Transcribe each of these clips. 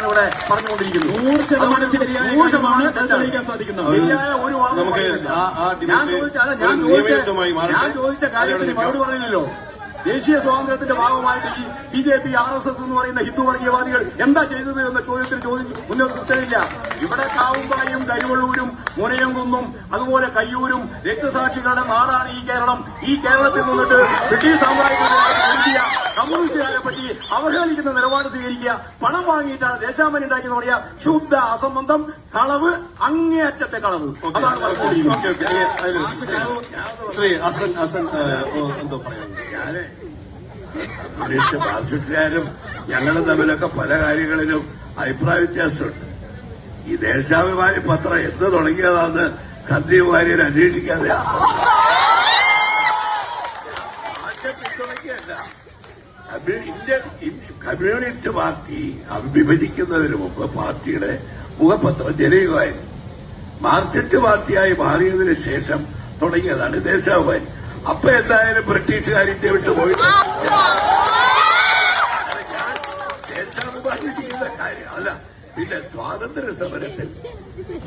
എന്നാണ് ഇവിടെ പറഞ്ഞുകൊണ്ടിരിക്കുന്നത് നൂറ് ശതമാനം നൂറ് ശതമാനം തെളിയിക്കാൻ സാധിക്കുന്നത്. ശരിയായ ഒരു നമുക്ക് ഞാൻ ഡിബേറ്റ് ചോദിച്ച ഞാൻ ചോദിച്ച ഞാൻ ചോദിച്ച കാര്യത്തിന് മറുപടി പറയുന്നല്ലോ ദേശീയ സ്വാതന്ത്ര്യത്തിന്റെ ഭാഗമായിട്ട് ഈ B J P R S S എന്ന് പറയുന്ന ഹിന്ദു വർഗീയവാദികൾ എന്താ ചെയ്തത് എന്ന ചോദ്യത്തിന് ചോദ്യം മുന്നോട്ട് കൃത്യമില്ല ഇവിടെ കാവുമ്പായും കരിവള്ളൂരും മുനയംകുന്നും അതുപോലെ കയ്യൂരും രക്തസാക്ഷികളുടെ നാടാണ് ഈ കേരളം. ഈ കേരളത്തിൽ നിന്നിട്ട് ബ്രിട്ടീഷ് സാമ്രാജ്യത്തിനെതിരെ കമ്മ്യൂണിസ്റ്റുകാരെ പറ്റി അവഹേളിക്കുന്ന നിലപാട് സ്വീകരിക്കുക പണം വാങ്ങിയിട്ടാണ് ദേശാമൻ ഉണ്ടാക്കിയെന്ന് പറയാ ശുദ്ധ അസംബന്ധം കളവ് അങ്ങേയറ്റത്തെ കളവ്. അതാണ് ശ്രീ അസൻ അസൻ എന്തോ മാർക്സിസ്റ്റുകാരും തമ്മിലൊക്കെ പല കാര്യങ്ങളിലും അഭിപ്രായ വ്യത്യാസമുണ്ട്. ഈ ദേശാഭിമാനി പത്രം എന്ന് തുടങ്ങിയതാന്ന് സന്ദീപ് വാര്യർ അന്വേഷിക്കാതെ ഇന്ത്യൻ കമ്മ്യൂണിസ്റ്റ് പാർട്ടി വിഭജിക്കുന്നതിന് മുമ്പ് പാർട്ടിയുടെ മുഖപത്രം ജനയുമായിരുന്നു. മാർക്സിസ്റ്റ് പാർട്ടിയായി മാറിയതിനു ശേഷം തുടങ്ങിയതാണ് ദേശാഭിമാനി. അപ്പൊ എന്തായാലും ബ്രിട്ടീഷുകാർ ഇന്ത്യ വിട്ടു പോയി. ഞാൻ ദേശാഭിമാനി ചെയ്യുന്ന കാര്യം അല്ല പിന്നെ സ്വാതന്ത്ര്യ സമരത്തിൽ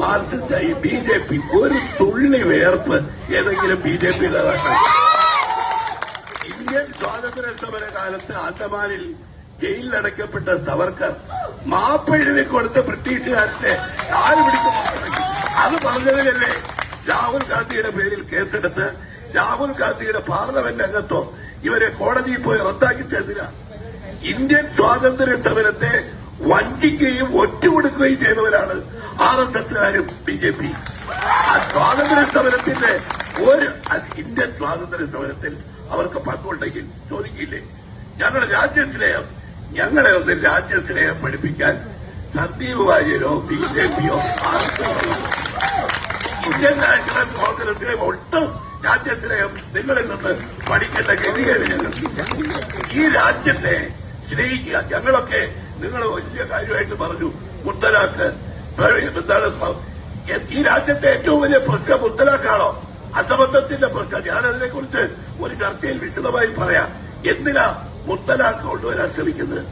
മാർക്സിസ്റ്റായി ബി ജെ പി ഒരു തുള്ളി വേർപ്പ് ഏതെങ്കിലും ബി ജെ പി നേതാക്കൾ ഇന്ത്യൻ സ്വാതന്ത്ര്യ സമര കാലത്ത് ആന്തമാനിൽ ജയിലിലടക്കപ്പെട്ട സവർക്കർ മാപ്പ് എഴുതി കൊടുത്ത ബ്രിട്ടീഷുകാരന്റെ കാൽ പിടിക്കും അത് പറഞ്ഞതിനല്ലേ രാഹുൽ ഗാന്ധിയുടെ പേരിൽ കേസെടുത്ത് രാഹുൽ ഗാന്ധിയുടെ പാർലമെന്റ് അംഗത്വം ഇവരെ കോടതിയിൽ പോയി റദ്ദാക്കി തരുന്നില്ല. ഇന്ത്യൻ സ്വാതന്ത്ര്യ സമരത്തെ വഞ്ചിക്കുകയും ഒറ്റുകൊടുക്കുകയും ചെയ്തവരാണ് ആർ എസ് എസുകാരും ബി ജെ പി. ആ സ്വാതന്ത്ര്യ സമരത്തിന്റെ ഒരു ഇന്ത്യൻ സ്വാതന്ത്ര്യ സമരത്തിൽ അവർക്ക് പങ്കുണ്ടെങ്കിൽ ചോദിക്കില്ലേ? ഞങ്ങളുടെ രാജ്യസ്നേഹം ഞങ്ങളെ ഒന്ന് രാജ്യസ്നേഹം പഠിപ്പിക്കാൻ സന്ദീപ് വാര്യരോ ബി ജെ പിയോ ഇന്ത്യൻ നാഷണൽ കോൺഗ്രസിലെ ഒട്ടും രാജ്യസ്നേഹം നിങ്ങളിൽ നിന്ന് പഠിക്കേണ്ട ഗതികേട് ഞങ്ങൾക്ക് ഈ രാജ്യത്തെ സ്നേഹിക്കുക. ഞങ്ങളൊക്കെ നിങ്ങൾ വലിയ കാര്യമായിട്ട് പറഞ്ഞു. മുത്തലാക്ക് എന്താണ് ഈ രാജ്യത്തെ ഏറ്റവും വലിയ പ്രശ്നം മുത്തലാക്കാണോ അസമത്വത്തിന്റെ പ്രശ്നം. ഞാനതിനെക്കുറിച്ച് ഒരു ചർച്ചയിൽ വിശദമായി പറയാം. എന്തിനാ മുത്തലാഖ് കൊണ്ടുവരാൻ ശ്രമിക്കുന്നത്?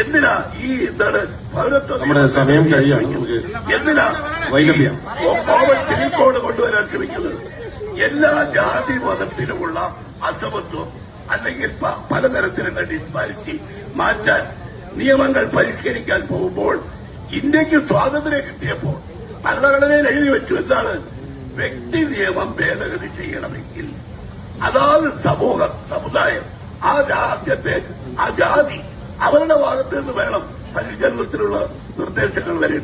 എന്തിനാ ഈ എന്താണ് പൗരത്വ സമയം എന്തിനാ. കോമൺ സിവിൽ കോഡ് കൊണ്ടുവരാൻ ശ്രമിക്കുന്നത്? എല്ലാ ജാതി മതത്തിലുമുള്ള അസമത്വം അല്ലെങ്കിൽ പലതരത്തിലുള്ള ഡിസ്പാരിറ്റി മാറ്റാൻ നിയമങ്ങൾ പരിഷ്കരിക്കാൻ പോകുമ്പോൾ ഇന്ത്യയ്ക്ക് സ്വാതന്ത്ര്യം കിട്ടിയപ്പോൾ ഭരണഘടനയിൽ എഴുതി വെച്ചു എന്താണ്? വ്യക്തി നിയമം ഭേദഗതി ചെയ്യണമെങ്കിൽ അതാത് സമൂഹം സമുദായം. ആ രാജ്യത്തെ ആ ജാതി അവരുടെ ഭാഗത്ത് നിന്ന് വേണം പരിചരണത്തിലുള്ള നിർദ്ദേശങ്ങൾ വരെ